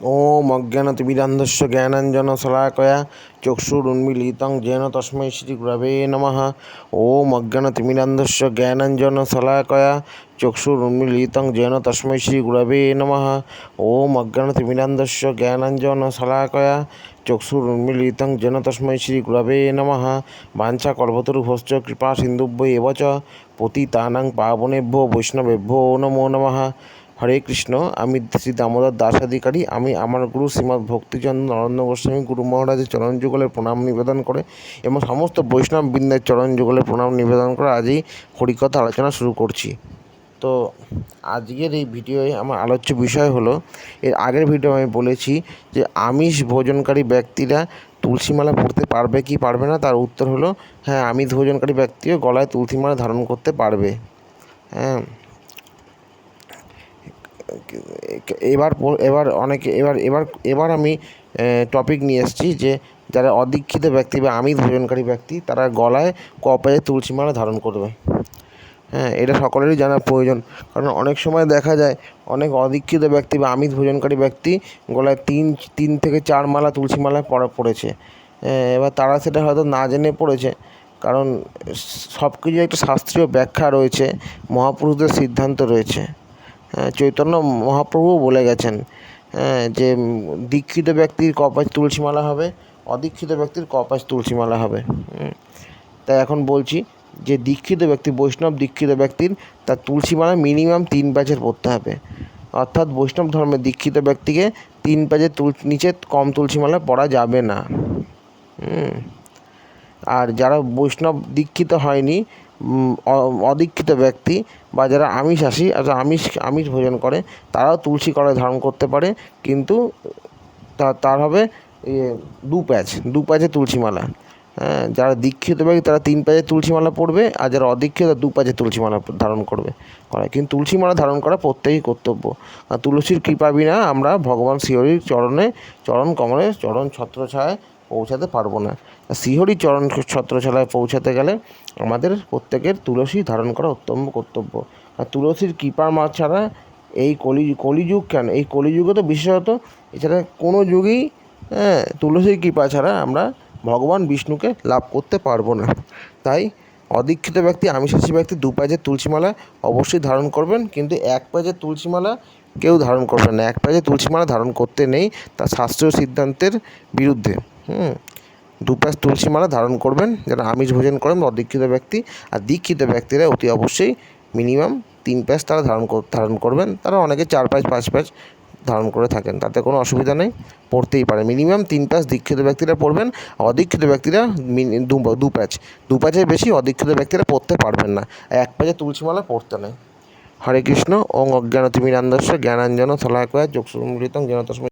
ॐ अज्ञानतिमिरान्धस्य ज्ञानाञ्जनशलाकया চক্ষুরুন্মিলিতং gen তস্মৈ শ্রীগুরবে নম। ওম অজ্ঞানতিমিরান্ধস্য জ্ঞানাঞ্জন শলাকয়া চক্ষুরুন্মিলিতং gen তস্মৈ শ্রীগুরবে নম। ওম অজ্ঞানতিমিরান্ধস্য জ্ঞানাঞ্জন শলাকয়া চক্ষুরুন্মিলিতং gen তস্মৈ শ্রীগুরবে নম। বাঞ্ছা কল্পতরুভশ্চ কৃপা সিন্ধুভ্য এবচ পতিতানাং পাবনেভ্য বৈষ্ণবেভ্যো নমো নমঃ। হরে কৃষ্ণ, আমি শ্রী দামোদর দাস অধিকারী, আমি আমার গুরু শ্রীমৎ ভক্তিচন্দ্র নরেন্দ্র গোস্বামী, গুরু মহারাজের চরণ যুগলের প্রণাম নিবেদন করে এবং সমস্ত বৈষ্ণব বৃন্দের চরণ যুগলের প্রণাম নিবেদন করে আজই হরিকথা আলোচনা শুরু করছি। তো আজকের এই ভিডিওয়ে আমার আলোচ্য বিষয় হলো, এর আগের ভিডিও আমি বলেছি যে আমিষ ভোজনকারী ব্যক্তিরা তুলসীমালা পড়তে পারবে কি পারবে না, তার উত্তর হলো হ্যাঁ আমিষ ভোজনকারী ব্যক্তিও গলায় তুলসীমালা ধারণ করতে পারবে। হ্যাঁ এবার এবার অনেকে, এবার এবার এবার আমি টপিক নিয়ে এসেছি যে যারা অদীক্ষিত ব্যক্তি বা আমিষ ভোজনকারী ব্যক্তি, তারা গলায় কপালে তুলসী মালা ধারণ করবে। হ্যাঁ এটা সকলেরই জানা প্রয়োজন। কারণ অনেক সময় দেখা যায়, অনেক অদীক্ষিত ব্যক্তি বা আমিষ ভোজনকারী ব্যক্তি গলায় তিন তিন থেকে চার মালা তুলসী মালা পড়া পড়েছে। এবার তারা সেটা হয়তো না জেনে পড়েছে। কারণ সব কিছু একটা শাস্ত্রীয় ব্যাখ্যা রয়েছে, মহাপুরুষদের সিদ্ধান্ত রয়েছে। চৈতন্য মহাপ্রভু বলে গেছেন হ্যাঁ, যে দীক্ষিত ব্যক্তির কপাশ তুলসীমালা হবে অদীক্ষিত ব্যক্তির কপাশ তুলসীমালা হবে। তাই এখন বলছি যে দীক্ষিত ব্যক্তি বৈষ্ণব দীক্ষিত ব্যক্তির তার তুলসীমালা মিনিমাম তিন প্যাচের পড়তে হবে। অর্থাৎ বৈষ্ণব ধর্মের দীক্ষিত ব্যক্তিকে তিন প্যাচের তুল নিচে কম তুলসীমালা পড়া যাবে না। আর যারা বৈষ্ণব দীক্ষিত হয়নি অদীক্ষিত ব্যক্তি বা যারা আমিষাশী, অর্থাৎ আমিষ আমিষ ভোজন করে, তারাও তুলসী কড়াই ধারণ করতে পারে। কিন্তু তার হবে দু প্যাচ, দু প্যাচে তুলসী মালা। হ্যাঁ যারা দীক্ষিত ব্যক্তি, তারা তিন প্যাচে তুলসী মালা পড়বে, আর যারা অদীক্ষিত দু প্যাচে তুলসী মালা ধারণ করবে। করা, কিন্তু তুলসী মালা ধারণ করা প্রত্যেকই কর্তব্য। তুলসীর কৃপা বিনা আমরা ভগবান শ্রীহরির চরণে, চরণ কমলে চরণ ছত্রছায়ায় পৌঁছাতে পারব না। শ্রীহরি চরণ ছত্রছায়ায় পৌঁছাতে গেলে আমাদের প্রত্যেকের তুলসী ধারণ করা অত্যন্ত কর্তব্য। আর তুলসীর কৃপা মা ছাড়া এই কলি, কলিযুগ কেন? এই কলিযুগে তো বিশেষত এছাড়া কোনো যুগেই হ্যাঁ তুলসীর কৃপা ছাড়া আমরা ভগবান বিষ্ণুকে লাভ করতে পারব না। তাই অদীক্ষিত ব্যক্তি, আমিষাশী ব্যক্তি দু প্যাজের তুলসীমালা অবশ্যই ধারণ করবেন, কিন্তু এক প্যাজের তুলসীমালা কেউ ধারণ করবেন না। এক প্যাজের তুলসীমালা ধারণ করতে নেই তা শাস্ত্রীয় সিদ্ধান্তের বিরুদ্ধে। হুম দু প্যাচ তুলসী মালা ধারণ করবেন, যারা আমিষ ভোজন করেন অদীক্ষিত ব্যক্তি, আর দীক্ষিত ব্যক্তিরা অতি অবশ্যই মিনিমাম তিন প্যাচ তারা ধারণ ধারণ করবেন। তারা অনেকে চার প্যাচ পাঁচ প্যাচ ধারণ করে থাকেন, তাতে কোনো অসুবিধা নেই, পড়তেই পারে। মিনিমাম তিন প্যাচ দীক্ষিত ব্যক্তিরা পড়বেন অদীক্ষিত ব্যক্তিরা দু দু প্যাচ দু প্যাচের বেশি অদীক্ষিত ব্যক্তিরা পড়তে পারবেন না এক প্যাচে তুলসীমালা পড়তে নেই। হরে কৃষ্ণ, ওং অজ্ঞানতিমিরান্দস্য জ্ঞানাঞ্জন শলাকয়া চক্ষুমৃতং জ্ঞানতস্মৈ